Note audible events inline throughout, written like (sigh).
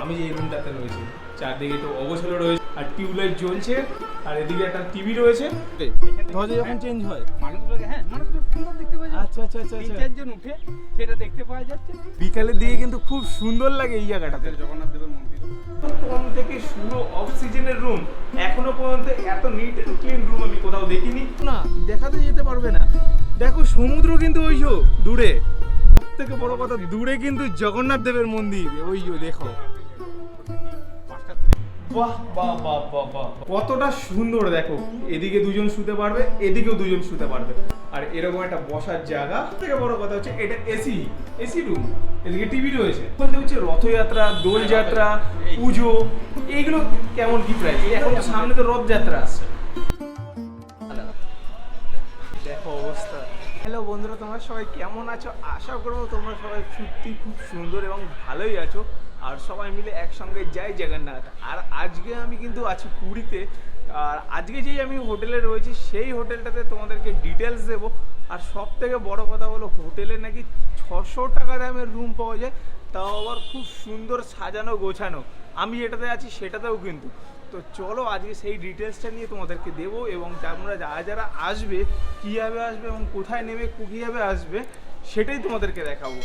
আমি যে রুমটাতে রয়েছি। চারদিকে তো অগোছালো রয়েছে আর টিউবলাইট জ্বলছে আর এদিকে একটা টিভি রয়েছে। যখন চেঞ্জ হয় মানুষগুলোকে হ্যাঁ মানুষগুলো সুন্দর দেখতে পাওয়া যাচ্ছে। আচ্ছা আচ্ছা আচ্ছা তিন আচ্ছা। চারজন উঠে সেটা দেখতে পাওয়া যাচ্ছে। বিকালের দিকে কিন্তু খুব সুন্দর লাগে এই জায়গাটাতে। জগন্নাথ দেবের মন্দির। প্রথম থেকে শুরু অফ সিজনের রুম এখনও পর্যন্ত এত নিট এন্ড ক্লিন রুম আমি কোথাও দেখিনি। না দেখাতে যেতে পারবে না। দেখো সমুদ্র কিন্তু ওই দূরে। থেকে বড় কথা, দূরে কিন্তু জগন্নাথ দেবের মন্দির। ওই দেখো। বাহ বাহ বাহ কতটা সুন্দর, দেখো। এদিকে দুজন শুতে পারবে, এদিকেও দুজন শুতে পারবে। আর এরকম একটা বসার জায়গা। থেকে বড় কথা হচ্ছে, এটা এসি এসি রুম এদিকে টিভি রয়েছে। বলতে হচ্ছে রথযাত্রা, দোলযাত্রা, পুজো, এইগুলো কেমন কি প্রাইস এখন সামনে তো রথযাত্রা আসছে তোমরা সবাই কেমন আছো? আশা করব তোমরা সবাই সত্যি খুব সুন্দর এবং ভালোই আছো। আর সবাই মিলে একসঙ্গে যাই জগন্নাথ। আর আজকে আমি কিন্তু আছি পুরীতে। আর আজকে যেই আমি হোটেলে রয়েছি, সেই হোটেলটাতে তোমাদেরকে ডিটেলস দেবো। আর সব থেকে বড় কথা হলো, হোটেলে নাকি ছশো টাকা দামের রুম পাওয়া যায়। তাও আবার খুব সুন্দর সাজানো গোছানো। আমি যেটাতে আছি, সেটাতেও কিন্তু। তো চলো আজকে সেই ডিটেলসটা নিয়ে তোমাদেরকে দেবো এবং তোমরা যারা যারা আসবে, কীভাবে আসবে এবং কোথায় নেবে, কীভাবে আসবে, সেটাই তোমাদেরকে দেখাবো।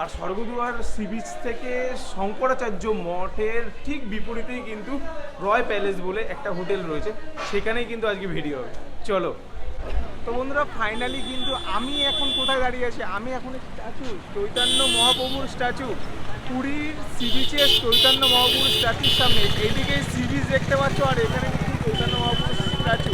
আর স্বর্গদুয়ার সি বিচ থেকে শঙ্করাচার্য মঠের ঠিক বিপরীতেই কিন্তু রয় প্যালেস বলে একটা হোটেল রয়েছে। সেখানেই কিন্তু আজকে ভিডিও হবে। চলো। তো বন্ধুরা ফাইনালি কিন্তু আমি এখন কোথায় দাঁড়িয়ে আছি? আমি এখন স্ট্যাচু চৈতন্য মহাপ্রভুর স্ট্যাচু পুরীর সি বিচের চৈতন্য মহাপ্রভুর স্ট্যাচুর সামনে। এইদিকে সি বিচ দেখতে পাচ্ছ, আর এখানে কিন্তু চৈতন্য মহাপ্রভুর স্ট্যাচু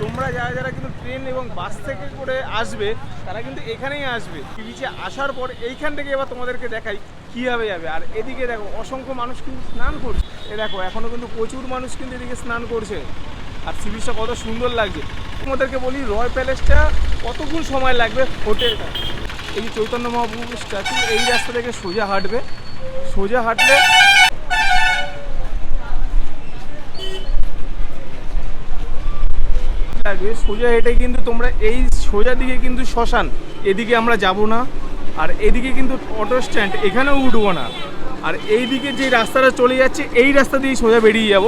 তোমরা যারা যারা কিন্তু ট্রেন এবং বাস থেকে করে আসবে, তারা কিন্তু এখানেই আসবে। সি বিচে আসার পর এইখান থেকে এবার তোমাদেরকে দেখাই কীভাবে যাবে। আর এদিকে দেখো, অসংখ্য মানুষ কিন্তু স্নান করছে। এ দেখো এখনও কিন্তু প্রচুর মানুষ কিন্তু এদিকে স্নান করছে। আর সি বিচটা কত সুন্দর লাগছে। তোমাদেরকে বলি রয় প্যালেসটা কতক্ষণ সময় লাগবে হোটেলটা এই চৈতন্য মহাপ্রভুর স্ট্যাচু এই রাস্তা থেকে সোজা হাঁটবে। সোজা হাঁটলে লাগবে সোজা হেঁটে কিন্তু তোমরা এই সোজা দিকে কিন্তু শ্মশান, এদিকে আমরা যাব না। আর এদিকে কিন্তু অটো স্ট্যান্ড এখানেও উঠবো না। আর এই দিকে যে রাস্তাটা চলে যাচ্ছে, এই রাস্তা দিয়েই সোজা বেরিয়ে যাব।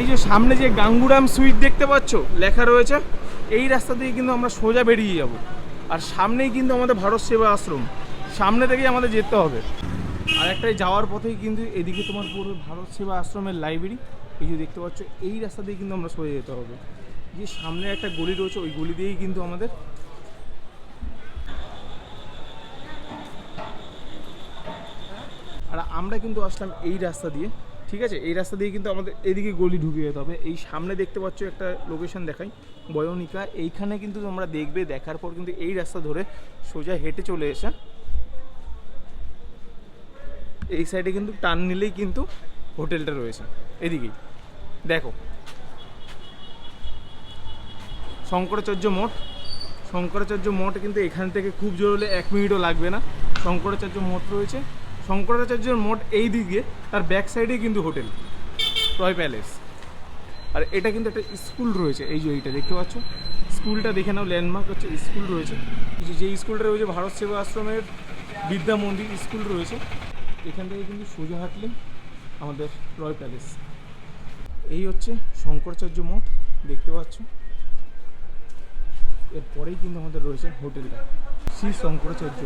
এই যে সামনে যে গাঙ্গুরাম সুইট দেখতে পাচ্ছ, লেখা রয়েছে, এই রাস্তা দিয়ে কিন্তু আমরা সোজা বেরিয়ে যাব। আর সামনেই কিন্তু আমাদের ভারত সেবা আশ্রম। সামনে থেকেই আমাদের যেতে হবে। আর একটাই যাওয়ার পথেই কিন্তু এদিকে তোমার পুরো ভারত সেবা আশ্রমের লাইব্রেরি এই যে দেখতে পাচ্ছ, এই রাস্তা দিয়ে কিন্তু আমরা সরে যেতে হবে। যে সামনে একটা গলি রয়েছে, ওই গলি দিয়েই কিন্তু আমাদের আর আমরা কিন্তু আসলাম এই রাস্তা দিয়ে। ঠিক আছে? এই রাস্তা দিয়ে কিন্তু আমাদের এদিকে গলি ঢুকে যেতে হবে। এই সামনে দেখতে পাচ্ছ একটা লোকেশন দেখাই, বয়নিকা। এইখানে কিন্তু তোমরা দেখবে, দেখার পর কিন্তু এই রাস্তা ধরে সোজা হেঁটে চলে এসে এই সাইডে কিন্তু টান নিলেই কিন্তু হোটেলটা রয়েছে। এদিকেই দেখো। শঙ্করাচার্য মঠ। শঙ্করাচার্য মঠ কিন্তু এখান থেকে খুব জোর হলে এক মিনিটও লাগবে না। শঙ্করাচার্য মঠ রয়েছে। শঙ্করাচার্যের মঠ এই দিকে, তার ব্যাক সাইডেই কিন্তু হোটেল রয় প্যালেস আর এটা কিন্তু একটা স্কুল রয়েছে, এই যে এইটা দেখতে পাচ্ছ। স্কুলটা দেখে নাও ল্যান্ডমার্ক হচ্ছে স্কুল রয়েছে। যে স্কুলটা রয়েছে, ভারত সেবা আশ্রমের বিদ্যা মন্দির স্কুল রয়েছে। এখান থেকে কিন্তু সোজা হাঁটলে আমাদের রয় প্যালেস এই হচ্ছে শঙ্করাচার্য মঠ, দেখতে পাচ্ছ। এরপরেই কিন্তু আমাদের রয়েছে হোটেলটা শ্রী শঙ্করাচার্য।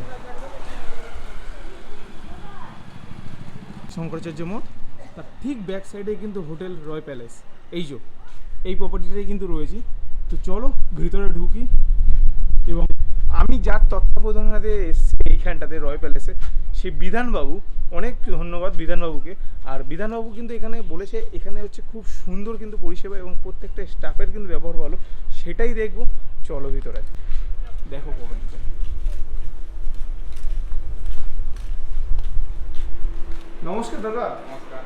শঙ্করাচার্য মঠ, তার ঠিক ব্যাক সাইডে কিন্তু হোটেল রয় প্যালেস এই যে, এই প্রপার্টিটাই কিন্তু রয়েছে। তো চলো, ভিতরে ঢুকি এবং আমি যার তত্ত্বাবধানে এসেছি এইখানটাতে রয় প্যালেসে সেই বিধানবাবু, অনেক ধন্যবাদ বিধানবাবুকে। আর বিধানবাবু কিন্তু এখানে বলেছে, এখানে হচ্ছে খুব সুন্দর কিন্তু পরিষেবা এবং প্রত্যেকটা স্টাফের কিন্তু ব্যবহার ভালো, সেটাই দেখব। চলো ভিতরে। দেখো প্রপার্টিটা নমস্কার দাদা। নমস্কার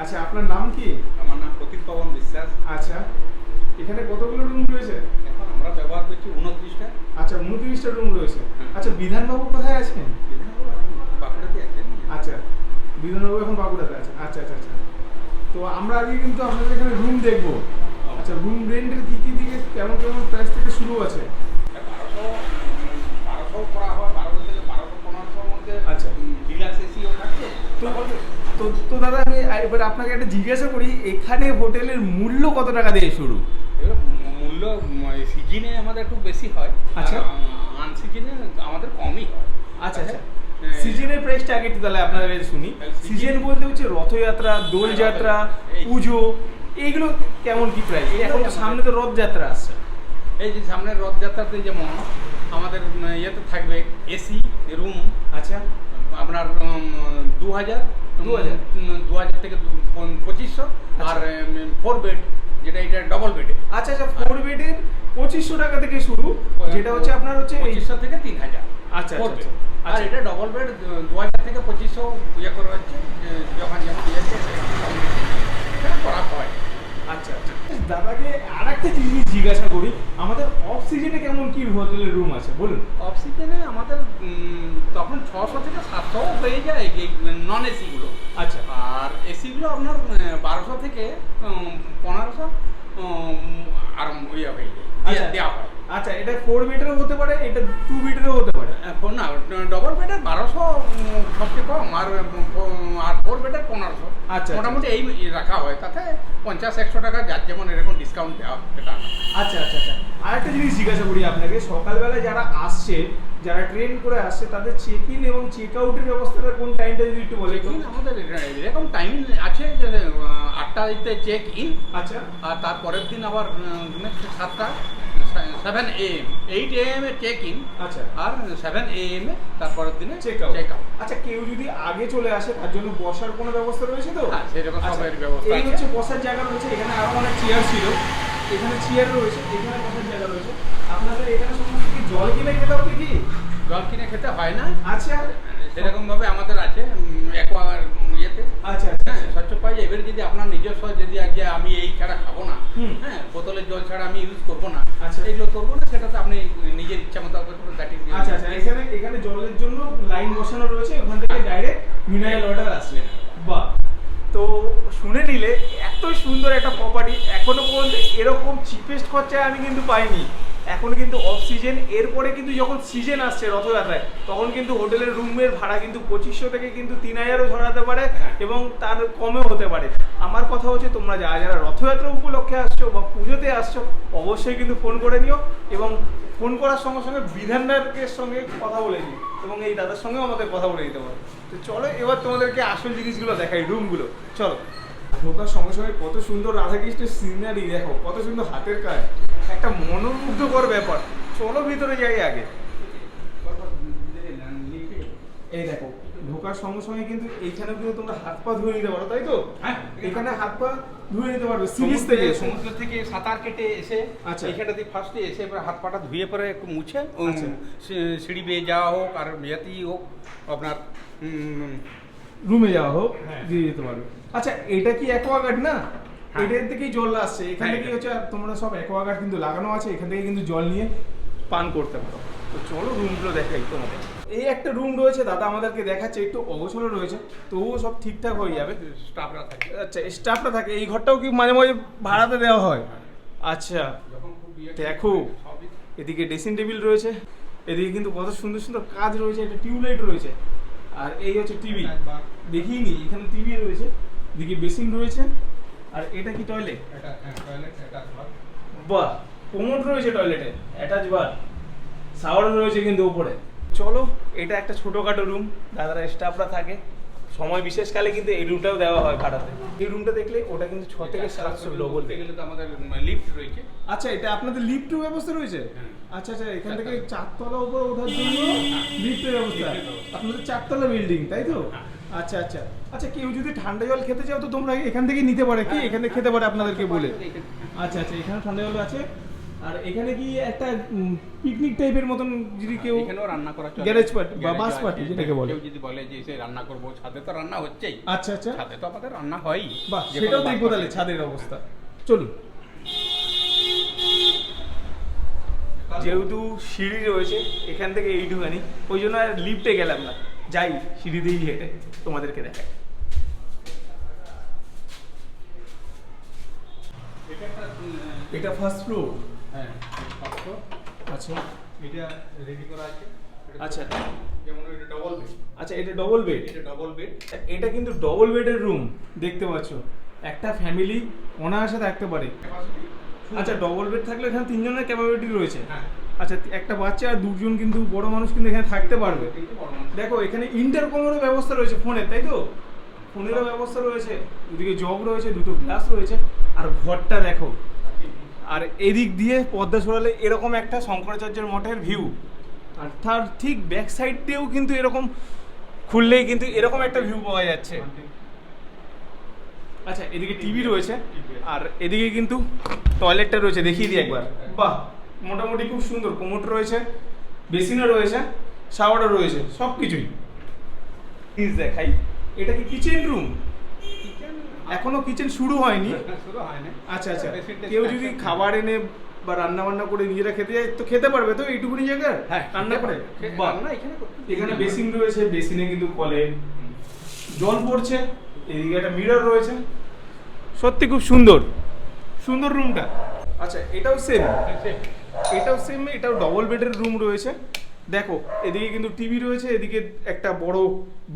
আচ্ছা আপনার নাম কি? আমার নাম প্রতীক পবন বিশ্বাস। আচ্ছা এখানে কতগুলো রুম রয়েছে? এখন আমরা ব্যবহার করছি উনত্রিশটা। আচ্ছা উনত্রিশটা রুম রয়েছে। আচ্ছা বিধানবাবু কোথায় আছেন? বাঁকুড়াতে আছেন। আচ্ছা বিধানবাবু এখন বাঁকুড়াতে আছেন। আচ্ছা আচ্ছা আচ্ছা। তো আমরা আজকে কিন্তু আপনাদের এখানে রুম দেখব। আচ্ছা রুম রেন্টের কি কি দিকে কেমন কেমন প্রাইস থেকে শুরু আছে? বারোশো বারোশো করা হয় বারোশো থেকে বারো তো তো দাদা আমি এবার আপনাকে একটা জিজ্ঞাসা করি এখানে হোটেলের মূল্য কত টাকা দিয়ে শুরু? মূল্য সিজনে আমাদের একটু বেশি হয়। আচ্ছা। আন সিজনে আমাদের কমই হয়। আচ্ছা আচ্ছা। সিজনের প্রাইসটা আগে একটু তাহলে আপনাদের শুনি। সিজন- বলতে হচ্ছে রথযাত্রা দোলযাত্রা পুজো এইগুলো কেমন কি প্রাইস এখন তো সামনে তো রথযাত্রা আসছে। এই যে সামনের রথযাত্রাতে যেমন আমাদের ইয়েতে থাকবে এসি রুম আচ্ছা। আপনার দু হাজার 2000 দু হাজার থেকে পঁচিশশো। আর ফোর বেড যেটা এটা ডবল বেডে আচ্ছা আচ্ছা ফোর বেডের পঁচিশশো টাকা থেকে শুরু যেটা হচ্ছে আপনার হচ্ছে পঁচিশশো থেকে তিন হাজার আচ্ছা, আচ্ছা। আচ্ছা। আর এটা ডবল বেড দু হাজার থেকে পঁচিশশো ইয়ে করা হচ্ছে যখন যেমন ইয়ে করা হয়। আচ্ছা আচ্ছা। দাদাকে আর একটা জিনিস জিজ্ঞাসা করি আমাদের অফ সিজনে কেমন কি হোটেলের রুম আছে বলুন। অফ সিজনে আমাদের তখন ছশো থেকে সাতশো হয়ে যায় নন এসিগুলো আচ্ছা। আর এসিগুলো আপনার বারোশো থেকে পনেরোশো আর ইয়ে হয়ে যায় আচ্ছা। দেওয়া হয়। আচ্ছা এটা ফোর বেডেরও হতে পারে এটা টু বেডেরও হতে পারে। এখন না ডবল বেডের বারোশো সবচেয়ে কম আর আর ফোর বেডের পনেরোশো। আচ্ছা, মোটামুটি এই রাখা হয় তাতে পঞ্চাশ একশো টাকা যার যেমন এরকম ডিসকাউন্ট দেওয়া এটা আচ্ছা আচ্ছা আচ্ছা। আর একটা জিনিস জিজ্ঞাসা করি আপনাকে সকালবেলা যারা আসছে যারা ট্রেন করে আসছে তাদের চেক ইন এবং চেক আউটের ব্যবস্থাটা কোন টাইমটা যদি একটু বলে আমাদের এরকম টাইম আছে আটটাতে চেক ইন আচ্ছা। আর তারপরের দিন আবার সাতটা। Seven AM eight A M A check in আচ্ছা। আর সেভেন এ এম এ তারপরের দিনে চেক আউট চেক আউট আচ্ছা কেউ যদি আগে চলে আসে তার জন্য বসার কোনো ব্যবস্থা রয়েছে তো? হ্যাঁ, সেরকম আচ্ছা, সবের ব্যবস্থা এই হচ্ছে বসার জায়গা রয়েছে এখানে আরও অনেক চেয়ার ছিল। এখানে চেয়ার রয়েছে এখানে বসার জায়গা রয়েছে। আপনাদের এখানে সমস্ত কি জল কিনে খেতে হবে কি? জল কিনে খেতে হয় না। আচ্ছা। সেরকম ভাবে আমাদের আছে অ্যাকোয়ার ইয়েতে আচ্ছা আচ্ছা হ্যাঁ স্বচ্ছ পাই এবারে যদি আপনার নিজস্ব যদি আজকে আমি এই ছাড়া খাব না হ্যাঁ বোতলের জল ছাড়া আমি ইউজ করব না আচ্ছা। করব না সেটাতে আপনি নিজের ইচ্ছা মতো আচ্ছা আচ্ছা। এখানে এখানে জলের জন্য লাইন বসানো রয়েছে ওখান থেকে ডাইরেক্ট মিনারেল ওয়াটার আসবে। বাহ! তো শুনে নিলে এত সুন্দর একটা প্রপার্টি এখনও পর্যন্ত এরকম চিপেস্ট খরচায় আমি কিন্তু পাইনি। এখন কিন্তু অফ সিজন এরপরে কিন্তু যখন সিজন আসছে রথযাত্রায় তখন কিন্তু হোটেলের রুমের ভাড়া কিন্তু পঁচিশশো থেকে কিন্তু তিন হাজারও ধরাতে পারে হ্যাঁ। এবং তার কমেও হতে পারে। আমার কথা হচ্ছে তোমরা যারা যারা রথযাত্রা উপলক্ষে আসছো বা পুজোতে আসছো অবশ্যই কিন্তু ফোন করে নিও এবং ফোন করার সঙ্গে সঙ্গে বিধানদারের সঙ্গে কথা বলে নিই এবং এই দাদার সঙ্গেও আমাদের কথা বলে দিতে পারো। তো চলো এবার তোমাদেরকে আসল জিনিসগুলো দেখাই রুমগুলো চলো। ঢোকার সঙ্গে সঙ্গে কত সুন্দর রাধাকৃষ্ণের সিনারি দেখো কত সুন্দর হাতের কাজ একটা মনোমুগ্ধকর ব্যাপার চলো ভিতরে যাই আগে এই দেখো ঢোকার সঙ্গে সঙ্গে কিন্তু এইখানে কিন্তু তোমরা হাত পা ধুয়ে নিতে পারো তাই তো হ্যাঁ। এখানে হাত পা ধুয়ে নিতে পারবে সিরিজ থেকে সমুদ্র থেকে সাঁতার কেটে এসে আচ্ছা। এখানটা দিয়ে ফার্স্টে এসে এবার হাত পাটা ধুয়ে পরে একটু মুছে আচ্ছা। সিঁড়ি বেয়ে যাওয়া হোক আর ইয়েতেই হোক আপনার রুমে যাওয়া হোক হ্যাঁ। দিয়ে দিতে পারবে আচ্ছা এটা কি অ্যাকোয়াগার্ড না? হ্যাঁ। এটার থেকেই জল আসছে। এখান হ্যাঁ, থেকে এটা। হচ্ছে তোমরা সব অ্যাকোয়াগার্ড কিন্তু লাগানো আছে এখান থেকে কিন্তু জল নিয়ে পান করতে পারো। তো চলো রুমগুলো দেখাই তোমাদের। এই একটা রুম রয়েছে দাদা আমাদেরকে দেখাচ্ছে একটু অগোছলো রয়েছে তবুও সব ঠিকঠাক হয়ে যাবে। স্টাফরা থাকে। আচ্ছা স্টাফটা থাকে এই ঘরটাও কি মাঝে মাঝে ভাড়াতে দেওয়া হয়? আচ্ছা দেখো। এদিকে ড্রেসিং টেবিল রয়েছে এদিকে কিন্তু কত সুন্দর সুন্দর কাজ রয়েছে একটা টিউবলাইট রয়েছে আর এই হচ্ছে টিভি দেখিনি এখানে টিভি রয়েছে। দিকে বেসিন রয়েছে। আর এটা কি টয়লেট। বাহ কোমোড রয়েছে টয়লেটে অ্যাটাচ বার শাওয়ার রয়েছে কিন্তু উপরে। চলো এটা একটা ছোটোখাটো রুম দাদারা স্টাফরা থাকে। সময় বিশেষকালে কিন্তু এই রুমটাও দেওয়া হয় ভাড়াতে এই রুমটা দেখলে ওটা কিন্তু ছ থেকে সাতশো ডবল গেলে তো আমাদের লিফট রয়েছে। আচ্ছা এটা আপনাদের লিফটের ব্যবস্থা রয়েছে? হ্যাঁ। আচ্ছা আচ্ছা এখান থেকে চারতলা। উপরে ওঠার জন্য লিফটের ব্যবস্থা। লিফটের ব্যবস্থা। আপনাদের চারতলা বিল্ডিং তাই তো? হ্যাঁ। আচ্ছা আচ্ছা। আচ্ছা কেউ যদি ঠান্ডা জল খেতে চাও তো তোমরা এখান থেকে নিতে পারে। কি? এখান থেকে খেতে পারে আপনাদেরকে বলে। আচ্ছা আচ্ছা এখানে ঠান্ডা জল আছে। আর এখানে কি একটা পিকনিক টাইপের মতন যদি কেউ এখানেও রান্না করা চলে। গ্যারেজ পার্টি বা বাস পার্টি যেটাকে বলে। কেউ যদি বলে যে এসে রান্না করব। ছাদে তো রান্না হচ্ছেই। আচ্ছা আচ্ছা। ছাদে তো আমাদের রান্না হয়ই। বাহ সেটাও দেখব তাহলে ছাদের অবস্থা। চলুন। যেহেতু সিঁড়ি রয়েছে এখান থেকে এইটুখানি। ওই জন্য আর লিফটে গেলাম না। যাই সিঁড়ি দিয়েই হেঁটে তোমাদেরকে দেখাই। এটা ফার্স্ট ফ্লোর হ্যাঁ আচ্ছা। এটা রেডি করা আছে। আচ্ছা। যেমন এটা ডবল বেড আচ্ছা এটা ডবল বেড এটা ডবল বেড এটা কিন্তু ডবল বেডের রুম দেখতে পাচ্ছ। একটা ফ্যামিলি অনায়াসে থাকতে পারে। আচ্ছা ডবল বেড থাকলে এখানে তিনজনের ক্যাপাবিলিটি রয়েছে। হ্যাঁ। আচ্ছা একটা বাচ্চা আর দুজন কিন্তু বড় মানুষ কিন্তু এখানে থাকতে পারবে। দেখো, এখানে ইন্টারকমেরও ব্যবস্থা রয়েছে ফোনের, তাই তো? ফোনেরও ব্যবস্থা রয়েছে, দুদিকে জগ রয়েছে, দুটো গ্লাস রয়েছে, আর ঘরটা দেখো। আর এদিক দিয়ে পদ্মা সরালে এরকম একটা শঙ্করাচার্যের মঠের ভিউ আর তার ঠিক ব্যাক সাইড দিয়েও কিন্তু এরকম খুললেই কিন্তু এরকম একটা ভিউ পাওয়া যাচ্ছে। আচ্ছা এদিকে টিভি রয়েছে, আর এদিকে কিন্তু টয়লেটটা রয়েছে, দেখিয়ে দিই একবার। বাহ! মোটামুটি খুব সুন্দর। কোমোট রয়েছে বেসিনও রয়েছে শাওয়ারও রয়েছে সব কিছুই প্লিজ দেখাই। এটা কি কিচেন রুম? এখনও কিচেন শুরু হয়নি। (laughs) শুরু হয় আচ্ছা আচ্ছা। কেউ যদি খাবার এনে বা রান্না বান্না করে নিজেরা খেতে যায় তো খেতে পারবে তো? এইটুকুনি জায়গা? হ্যাঁ রান্না করে? এখানে এখানে বেসিন রয়েছে বেসিনে কিন্তু কলে। জল পড়ছে এদিকে একটা মিরর রয়েছে। সত্যি খুব সুন্দর। সুন্দর রুমটা। আচ্ছা এটাও সেম এটাও সেম এটাও ডবল বেডের রুম রয়েছে। দেখো, এদিকে কিন্তু টিভি রয়েছে, এদিকে একটা বড়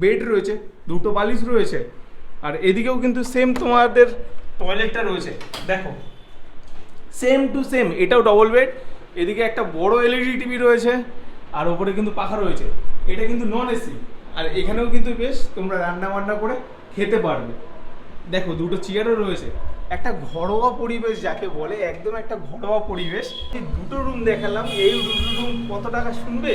বেড রয়েছে, দুটো বালিশ রয়েছে, আর এদিকেও কিন্তু সেম তোমাদের টয়লেটটা রয়েছে। দেখো সেম টু সেম এটাও ডবল বেড এদিকে একটা বড় এলইডি টিভি রয়েছে, আর ওপরে কিন্তু পাখা রয়েছে। এটা কিন্তু নন এসি আর এখানেও কিন্তু বেশ তোমরা রান্না বান্না করে খেতে পারবে। দেখো, দুটো চেয়ারও রয়েছে। একটা ঘরোয়া পরিবেশ যাকে বলে, একদম একটা ঘরোয়া পরিবেশ। দুটো রুম দেখালাম, এই দুটো রুম কত টাকা শুনবে?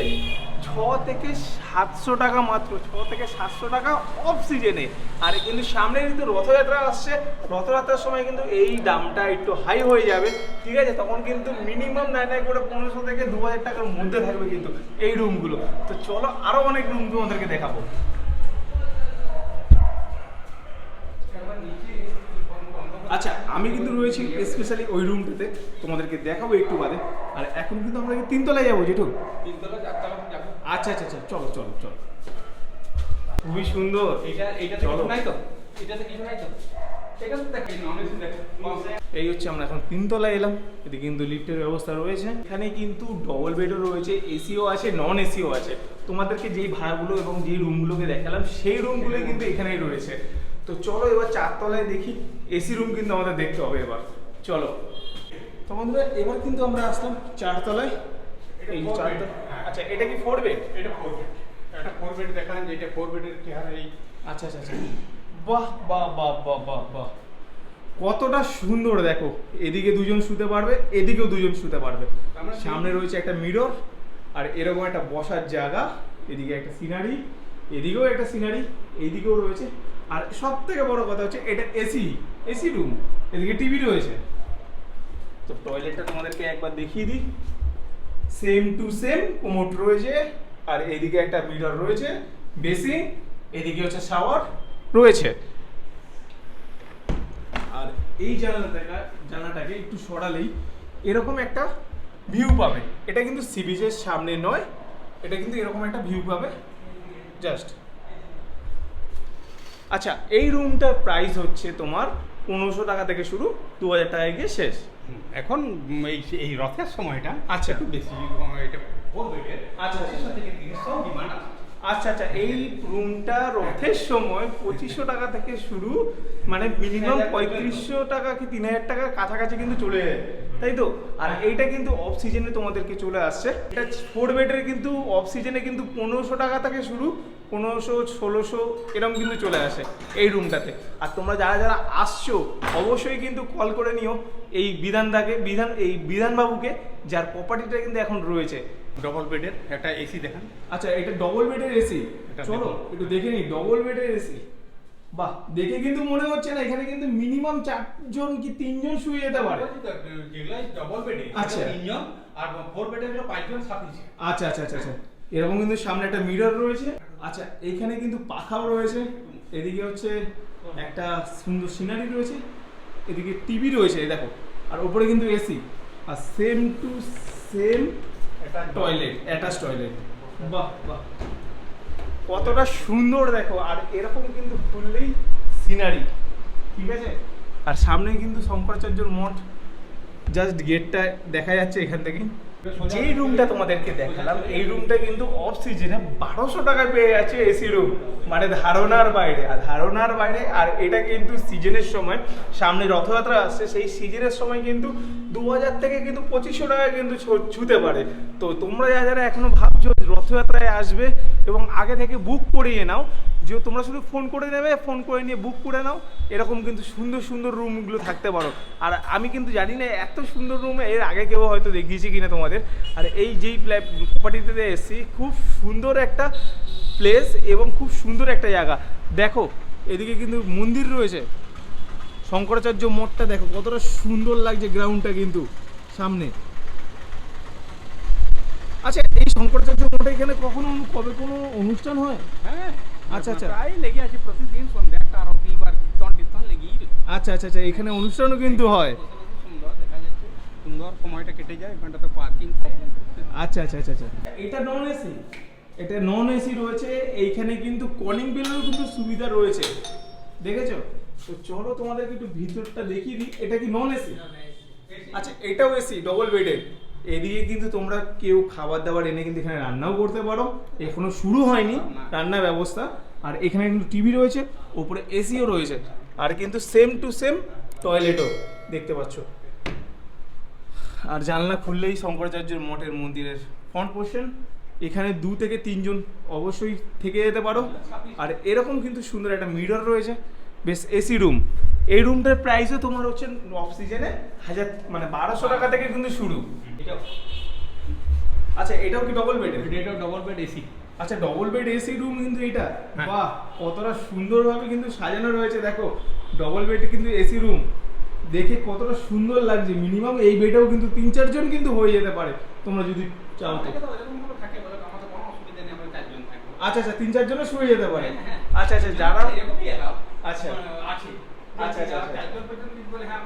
ছ থেকে সাতশো টাকা মাত্র, ছ থেকে সাতশো টাকা অফ সিজনে আর কিন্তু সামনে কিন্তু রথযাত্রা আসছে, রথযাত্রার সময় কিন্তু এই দামটা একটু হাই হয়ে যাবে, ঠিক আছে? তখন কিন্তু মিনিমাম নাই নাই করে পনেরোশো থেকে দু হাজার টাকার মধ্যে থাকবে কিন্তু এই রুমগুলো তো চলো আরও অনেক রুম তোমাদেরকে দেখাবো। আচ্ছা আমি কিন্তু রয়েছি স্পেশালি ওই রুমটাতে তোমাদেরকে দেখাবো একটু বাদে। আর এখন কিন্তু আমরা তিনতলায় যাব যেটু তিনতলা আচ্ছা আচ্ছা আচ্ছা চলো চলো চলো। খুবই সুন্দর। এটা এইটাতে চলো। নাই তো? এটাতে কিছু নাই তো? এই হচ্ছে আমরা এখন তিনতলায় এলাম। এদিকে কিন্তু লিফটের ব্যবস্থা রয়েছে। এখানে কিন্তু ডবল বেডও রয়েছে এসিও আছে নন এসিও আছে। তোমাদেরকে যেই ভাড়াগুলো এবং যেই রুমগুলোকে দেখালাম সেই রুমগুলোই কিন্তু এখানেই রয়েছে। তো চলো এবার চারতলায় দেখি এসি রুম কিন্তু আমাদের দেখতে হবে এবার। চলো। তো বন্ধুরা এবার কিন্তু আমরা আসলাম চারতলায়। এই চারতলা হ্যাঁ। আচ্ছা এটা কি ফোর বেড এটা ফোর বেড এটা ফোর বেড দেখান যে এটা ফোর বেডের চেহারা এই আচ্ছা আচ্ছা আচ্ছা। বাহ বাহ বাহ বাহ বাহ বাহ। কতটা সুন্দর দেখো। এদিকে দুজন শুতে পারবে এদিকেও দুজন শুতে পারবে। সামনে রয়েছে একটা মিরর আর এরকম একটা বসার জায়গা। এদিকে একটা সিনারি এদিকেও একটা সিনারি এইদিকেও রয়েছে। আর সব থেকে বড় কথা হচ্ছে এটা এসি এসি রুম এদিকে টিভি রয়েছে। তো টয়লেটটা তোমাদেরকে একবার দেখিয়ে দিই। সেম টু সেম কোমোট রয়েছে আর এদিকে একটা মিরর রয়েছে বেসিন এদিকে হচ্ছে শাওয়ার রয়েছে। আর এই জানালাটা জানালাটাকে একটু সরালেই এরকম একটা ভিউ পাবে। এটা কিন্তু সি বিচের সামনে নয় এটা কিন্তু এরকম একটা ভিউ পাবে। জাস্ট আচ্ছা এই রুমটার প্রাইস হচ্ছে তোমার পনেরোশো টাকা থেকে শুরু দু হাজার টাকায় গিয়ে শেষ এখন এই এই রথের সময়টা আচ্ছা। একটু বেশি এটা আচ্ছা, আচ্ছা। আছে আচ্ছা আচ্ছা এই রুমটা রথের সময় পঁচিশশো টাকা থেকে শুরু মানে মিনিমাম পঁয়ত্রিশশো টাকা কি তিন হাজার টাকার কাছাকাছি কিন্তু চলে যায় তাই তো? আর এইটা কিন্তু অফ সিজনে তোমাদেরকে চলে আসছে। এটা ফোর বেডের কিন্তু অফ সিজনে কিন্তু পনেরোশো টাকা থেকে শুরু পনেরোশো ষোলোশো এরকম কিন্তু চলে আসে এই রুমটাতে আর তোমরা যারা যারা আসছো অবশ্যই কিন্তু কল করে নিও এই বিধানদাকে বিধান এই বিধানবাবুকে যার প্রপার্টিটা কিন্তু এখন রয়েছে। ডবল বেডের একটা এসি দেখান। আচ্ছা এটা ডবল বেডের এসি চলো একটু দেখে নিই ডবল বেডের এসি বাহ দেখে কিন্তু মনে হচ্ছে না এখানে কিন্তু মিনিমাম চারজন কি তিনজন শুয়ে যেতে পারে। ডবল বেডে আচ্ছা। তিনজন আর ফোর বেডে হলো পাঁচজন সাফিসিয়েন্ট আচ্ছা আচ্ছা আচ্ছা আচ্ছা। এরকম কিন্তু সামনে একটা মিরর রয়েছে। আচ্ছা এখানে কিন্তু পাখাও রয়েছে। এদিকে হচ্ছে একটা সুন্দর সিনারি রয়েছে। এদিকে টিভি রয়েছে দেখো। আর উপরে কিন্তু AC R same to same toilet attach toilet বাহ বাহ। কতটা সুন্দর দেখো, আর এরকম কিন্তু খুললেই সিনারি ঠিক আছে? আর সামনে কিন্তু শঙ্করাচার্যর মঠ জাস্ট গেটটা দেখা যাচ্ছে এখান থেকে। যেই রুমটা তোমাদেরকে দেখালাম, এই রুমটা কিন্তু অফ সিজনে বারোশো টাকায় পেয়ে যাচ্ছে এসি রুম মানে ধারণার বাইরে। আর ধারণার বাইরে, আর এটা কিন্তু সিজনের সময়। সামনে রথযাত্রা আসছে, সেই সিজনের সময় কিন্তু দু হাজার থেকে কিন্তু পঁচিশশো টাকায় কিন্তু ছুতে পারে। তো তোমরা যারা এখনও ভাবছ রথযাত্রায় আসবে এবং আগে থেকে বুক করিয়ে নাও যে তোমরা শুধু ফোন করে নেবে ফোন করে নিয়ে বুক করে নাও। এরকম কিন্তু সুন্দর সুন্দর রুমগুলো থাকতে পারো। আর আমি কিন্তু জানি না এত সুন্দর রুমে এর আগে কেউ হয়তো দেখিয়েছি কিনা তোমাদের। আর এই যেই প্রপার্টিতে এসেছি, খুব সুন্দর একটা প্লেস এবং খুব সুন্দর একটা জায়গা। দেখো, এদিকে কিন্তু মন্দির রয়েছে। শঙ্করাচার্য মঠটা দেখো, কতটা সুন্দর লাগছে গ্রাউন্ডটা কিন্তু সামনে। আচ্ছা এই শঙ্করাচার্য মঠে এখানে কখনো, কবে কোনো অনুষ্ঠান হয়? হ্যাঁ। আচ্ছা, আচ্ছা। প্রায় লেগে আছে প্রতিদিন সন্ধ্যা একটা আরতি বা কীর্তন টীর্তন লেগেই। আচ্ছা আচ্ছা আচ্ছা এখানে অনুষ্ঠানও কিন্তু হয়। সুন্দর দেখা যাচ্ছে। সুন্দর সময়টা কেটে যায় এখানটাতে পার্কিং আচ্ছা আচ্ছা আচ্ছা আচ্ছা। এটা নন এসি এটা নন এসি রয়েছে এইখানে কিন্তু কলিং বেলেরও কিন্তু সুবিধা রয়েছে। দেখেছ? তো চলো তোমাদেরকে একটু ভিতরটা দেখিয়ে দিই। এটা কি নন এসি আচ্ছা এটাও এসি ডবল বেডের এদিকে কিন্তু তোমরা কেউ খাবার দাবার এনে কিন্তু এখানে রান্নাও করতে পারো। এখনও শুরু হয়নি রান্নার ব্যবস্থা। আর এখানে কিন্তু টিভি রয়েছে, ওপরে এসিও রয়েছে। আর কিন্তু সেম টু সেম টয়লেটও দেখতে পাচ্ছ। আর জানলা খুললেই শঙ্করাচার্যের মঠের মন্দিরের ফ্রন্ট পোর্শন এখানে দু থেকে তিনজন অবশ্যই থেকে যেতে পারো। আর এরকম কিন্তু সুন্দর একটা মিরর রয়েছে। বেশ এসি রুম এই রুমটার প্রাইসও তোমার হচ্ছে অফ সিজনে হাজার মানে বারোশো টাকা থেকে কিন্তু শুরু। আচ্ছা এটাও কি ডবল বেড এটাও ডবল বেড এসি আচ্ছা ডবল বেড এসি রুম কিন্তু এটা। হ্যাঁ। বাহ কতটা সুন্দরভাবে কিন্তু সাজানো রয়েছে দেখো। ডবল বেড কিন্তু এসি রুম দেখে কতটা সুন্দর লাগছে। মিনিমাম এই বেডেও কিন্তু তিন চারজন কিন্তু হয়ে যেতে পারে তোমরা যদি চাও তো। আচ্ছা আচ্ছা তিন চারজনও শুয়ে যেতে পারে। হ্যাঁ। আচ্ছা আচ্ছা যারা আচ্ছা। আছে। আচ্ছা, আচ্ছা, আচ্ছা। হ্যাঁ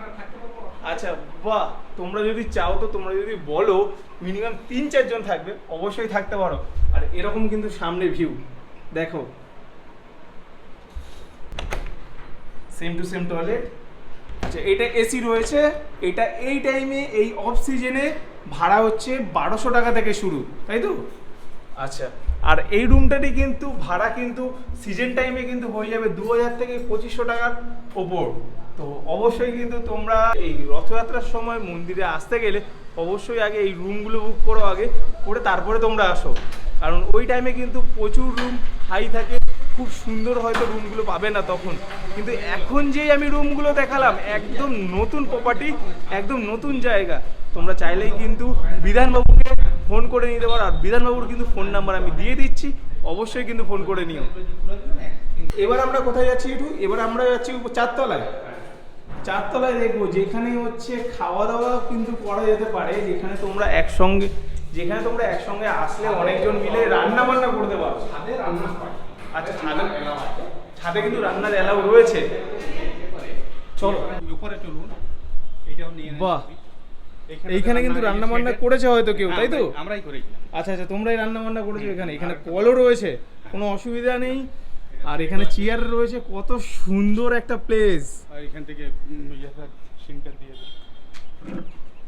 আচ্ছা বাহ তোমরা যদি চাও তো তোমরা যদি বলো মিনিমাম তিন চারজন থাকবে অবশ্যই থাকতে পারো। আর এরকম কিন্তু সামনে ভিউ দেখো। সেম টু সেম টয়লেট আচ্ছা এটা এসি রয়েছে। এটা এই টাইমে এই অফ সিজনে ভাড়া হচ্ছে বারোশো টাকা থেকে শুরু। তাই তো? আচ্ছা। আর এই রুমটারই কিন্তু ভাড়া কিন্তু সিজন টাইমে কিন্তু হয়ে যাবে দু হাজার থেকে পঁচিশশো টাকার ওপর। তো অবশ্যই কিন্তু তোমরা এই রথযাত্রার সময় মন্দিরে আসতে গেলে অবশ্যই আগে এই রুমগুলো বুক করো আগে, করে তারপরে তোমরা আসো। কারণ ওই টাইমে কিন্তু প্রচুর রুম হাই থাকে, খুব সুন্দর হয়তো রুমগুলো পাবে না তখন। কিন্তু এখন যেই আমি রুমগুলো দেখালাম, একদম নতুন প্রপার্টি একদম নতুন জায়গা, তোমরা চাইলেই কিন্তু বিধানবাবুকে ফোন করে নিতে পারো। আর বিধানবাবুর কিন্তু ফোন নাম্বার আমি দিয়ে দিচ্ছি। অবশ্যই কিন্তু ফোন করে নিও। এবার আমরা কোথায় যাচ্ছি একটু এবার আমরা যাচ্ছি চারতলায়। চারতলায় দেখব যেখানে হচ্ছে খাওয়া দাওয়া কিন্তু করা যেতে পারে যেখানে তোমরা একসঙ্গে যেখানে তোমরা একসঙ্গে আসলে অনেকজন মিলে রান্না বান্না করতে পারো। ছাদে রান্না আচ্ছা ছাদে ছাদে কিন্তু রান্নার এলাও রয়েছে। চলো। উপরে চলুন। এটাও নিয়ে বাহ। এইখানে কিন্তু রান্না বান্না করেছে হয়তো কেউ হ্যাঁ, তাই তো? আমরাই- করেছিলাম আচ্ছা আচ্ছা তোমরাই রান্না বান্না করেছ এখানে। এখানে কলও রয়েছে কোনো অসুবিধা নেই। আর এখানে চেয়ার রয়েছে কত সুন্দর একটা প্লেস আর এখান থেকে উম, ইয়েটা সিমটা দিয়ে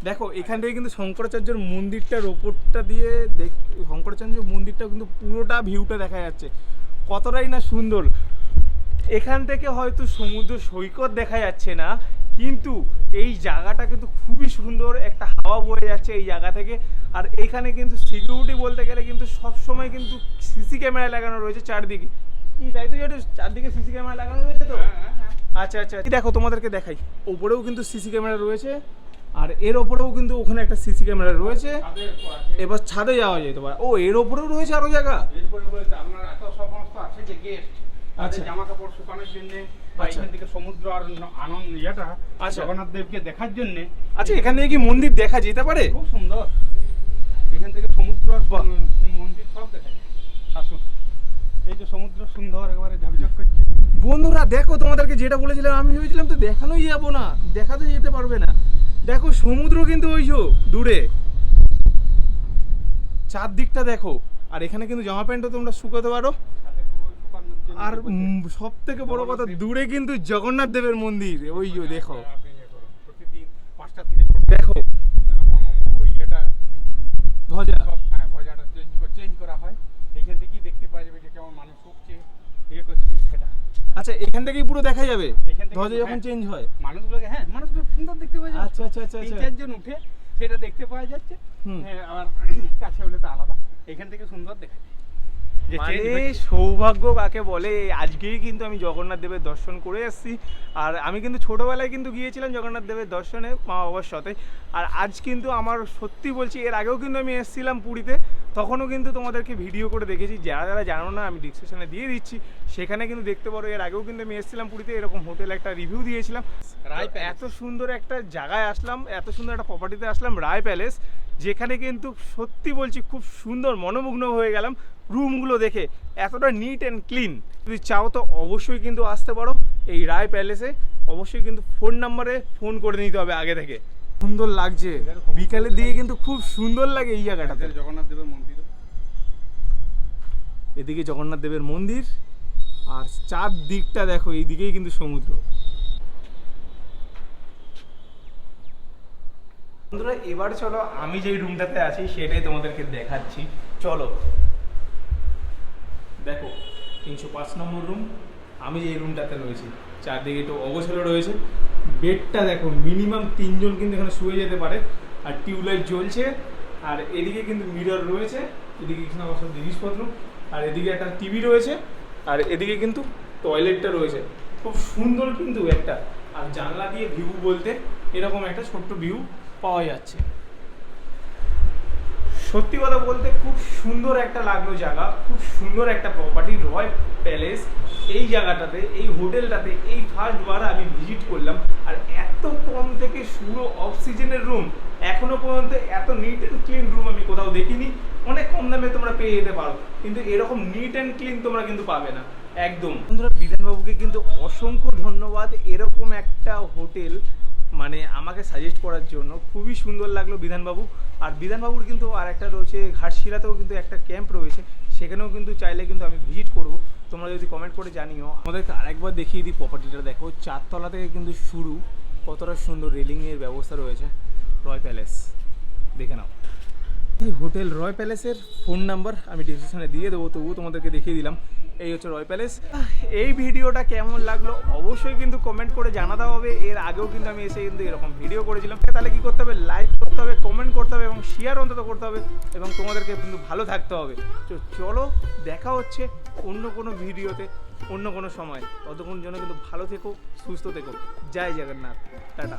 দেখো এখান থেকে কিন্তু শঙ্করাচার্যের মন্দিরটার ওপরটা দিয়ে দেখ শঙ্করাচার্য মন্দিরটা কিন্তু পুরোটা ভিউটা দেখা যাচ্ছে। কতটাই না সুন্দর। এখান থেকে হয়তো সমুদ্র সৈকত দেখা যাচ্ছে না কিন্তু এই জায়গাটা কিন্তু খুবই সুন্দর একটা হাওয়া বয়ে যাচ্ছে এই জায়গা থেকে। আর এখানে কিন্তু সিকিউরিটি বলতে গেলে কিন্তু সব সময় কিন্তু সিসি ক্যামেরা লাগানো রয়েছে চারদিকে। কি তাই তো চারদিকে সিসি ক্যামেরা লাগানো রয়েছে তো? হ্যাঁ, হ্যাঁ, হ্যাঁ। আচ্ছা আচ্ছা। দেখো তোমাদেরকে দেখাই। ওপরেও কিন্তু সিসি ক্যামেরা রয়েছে আর এর ওপরেও কিন্তু ওখানে একটা সিসি ক্যামেরা রয়েছে। এবার ছাদে যাওয়া যেতে পারে। ও এর ওপরেও রয়েছে আরও জায়গা? এরপরে আপনার এত সমস্ত আছে যে গেস্ট আচ্ছা। জামা কাপড় শুকানোর জন্য বা আচ্ছা। এখান থেকে সমুদ্র আর আনন্দ ইয়েটা আচ্ছা। জগন্নাথ দেবকে দেখার জন্য আচ্ছা এখানে কি মন্দির দেখা যেতে পারে? খুব সুন্দর। এখান থেকে সমুদ্র আর মন্দির সব দেখা যায়। আসুন। এই যে সমুদ্র সুন্দর একেবারে ঝকঝক করছে। বন্ধুরা দেখো তোমাদেরকে যেটা বলেছিলাম আমি ভেবেছিলাম তো দেখানোই যাব না দেখাতে যেতে পারবে না। দেখো সমুদ্র কিন্তু ওই যে দূরে। চারদিকটা দেখো আর এখানে কিন্তু জামা প্যান্টও তোমরা শুকাতে পারো। আর সব থেকে বড় কথা দূরে কিন্তু জগন্নাথ দেবের মন্দির। ওই দেখো। দেখো। ভজা ভজাটা চেঞ্জ করা হয় এখান থেকেই দেখতে পাওয়া যাবে যে কেমন মানুষ হচ্ছে করছে সেটা আচ্ছা এখান থেকেই পুরো দেখা যাবে? ধ্বজা যখন চেঞ্জ হয়। মানুষগুলোকে হ্যাঁ মানুষগুলো সুন্দর দেখতে পাওয়া যাচ্ছে আচ্ছা আচ্ছা আচ্ছা। তিন চারজন উঠে সেটা দেখতে পাওয়া যাচ্ছে হ্যাঁ আবার কাছে হলে তো আলাদা এখান থেকে সুন্দর দেখা যায় মানে সৌভাগ্য কাকে বলে? আজকেই কিন্তু আমি জগন্নাথ দেবের দর্শন করে এসেছি। আর আমি কিন্তু ছোটবেলায় কিন্তু গিয়েছিলাম জগন্নাথ দেবের দর্শনে মা বাবার সাথে। আর আজ কিন্তু আমার সত্যি বলছি এর আগেও কিন্তু আমি এসেছিলাম পুরীতে। তখনও কিন্তু তোমাদেরকে ভিডিও করে দেখেছি। যারা যারা জানো না আমি ডিসক্রিপশনে দিয়ে দিচ্ছি। সেখানে কিন্তু দেখতে পারো এর আগেও কিন্তু আমি এসেছিলাম পুরীতে। এরকম হোটেল একটা রিভিউ দিয়েছিলাম। রায় এত সুন্দর একটা জায়গায় আসলাম এত সুন্দর একটা প্রপার্টিতে আসলাম রায় প্যালেস যেখানে কিন্তু সত্যি বলছি খুব সুন্দর মনোমুগ্ন হয়ে গেলাম। রুমগুলো দেখে এতটা নিট অ্যান্ড ক্লিন যদি চাও তো অবশ্যই কিন্তু আসতে পারো এই রায় প্যালেসে। অবশ্যই কিন্তু ফোন নাম্বারে ফোন করে নিতে হবে আগে থেকে। সুন্দর লাগছে। বিকালের দিকে কিন্তু খুব সুন্দর লাগে এই জায়গাটাতে। জগন্নাথ দেবের মন্দির। এদিকে জগন্নাথ দেবের মন্দির। আর চার দিকটা দেখো এই দিকেই কিন্তু সমুদ্র। বন্ধুরা এবার চলো আমি যেই রুমটাতে আছি সেটাই তোমাদেরকে দেখাচ্ছি। চলো। দেখো, তিনশো পাঁচ নম্বর রুম আমি যে রুমটাতে রয়েছি, চারদিকে একটু অগোছালো রয়েছে। বেডটা দেখো মিনিমাম তিনজন কিন্তু এখানে শুয়ে যেতে পারে, আর টিউবলাইট জ্বলছে, আর এদিকে কিন্তু মিরর রয়েছে, এদিকে কিছু আমার সব জিনিসপত্র, আর এদিকে একটা টিভি রয়েছে, আর এদিকে কিন্তু টয়লেটটা রয়েছে। খুব সুন্দর কিন্তু একটা, আর জানলা দিয়ে ভিউ বলতে এরকম একটা ছোট্ট ভিউ পাওয়া যাচ্ছে। সত্যি কথা বলতে খুব সুন্দর একটা লাগল জায়গা, খুব সুন্দর একটা প্রপার্টি রয় প্যালেস এই জায়গাটাতে, এই হোটেলটাতে, এই ফার্স্ট বার আমি ভিজিট করলাম। আর এত কম থেকে শুরু অফ সিজনের রুম এখনও পর্যন্ত এত নিট অ্যান্ড ক্লিন রুম আমি কোথাও দেখিনি। অনেক কম দামে তোমরা পেয়ে যেতে পারো। কিন্তু এরকম নিট অ্যান্ড ক্লিন তোমরা কিন্তু পাবে না। একদম। বন্ধুরা, বিধানবাবুকে কিন্তু অসংখ্য ধন্যবাদ। এরকম একটা হোটেল মানে আমাকে সাজেস্ট করার জন্য খুবই সুন্দর লাগল বিধানবাবু। আর বিধানবাবুর কিন্তু আর একটা রয়েছে, ঘাটশিলাতেও কিন্তু একটা ক্যাম্প রয়েছে, সেখানেও কিন্তু চাইলে কিন্তু আমি ভিজিট করব। তোমরা যদি কমেন্ট করে জানিও। আমাদেরকে আরেকবার দেখিয়ে দিই প্রপার্টিটা দেখো, চারতলা থেকে কিন্তু শুরু, কতটা সুন্দর রেলিংয়ের ব্যবস্থা রয়েছে। রয় প্যালেস দেখে নাও। এই হোটেল রয় প্যালেসের ফোন নাম্বার আমি ডিসক্রিপশনে দিয়ে দেবো, তবুও তোমাদেরকে দেখিয়ে দিলাম। এই হচ্ছে রয় প্যালেস এই ভিডিওটা কেমন লাগল অবশ্যই কিন্তু কমেন্ট করে জানাতে হবে। এর আগেও কিন্তু আমি এসে কিন্তু এরকম ভিডিও করেছিলাম। তাহলে কি করতে হবে? লাইক করতে হবে কমেন্ট করতে হবে এবং শেয়ার অন্তত করতে হবে এবং তোমাদেরকে কিন্তু ভালো থাকতে হবে। তো চলো, দেখা হচ্ছে অন্য কোনো ভিডিওতে, অন্য কোনো সময়। ততক্ষণ জন্য কিন্তু ভালো থেকো, সুস্থ থেকো। জয় জগন্নাথ। টাটা।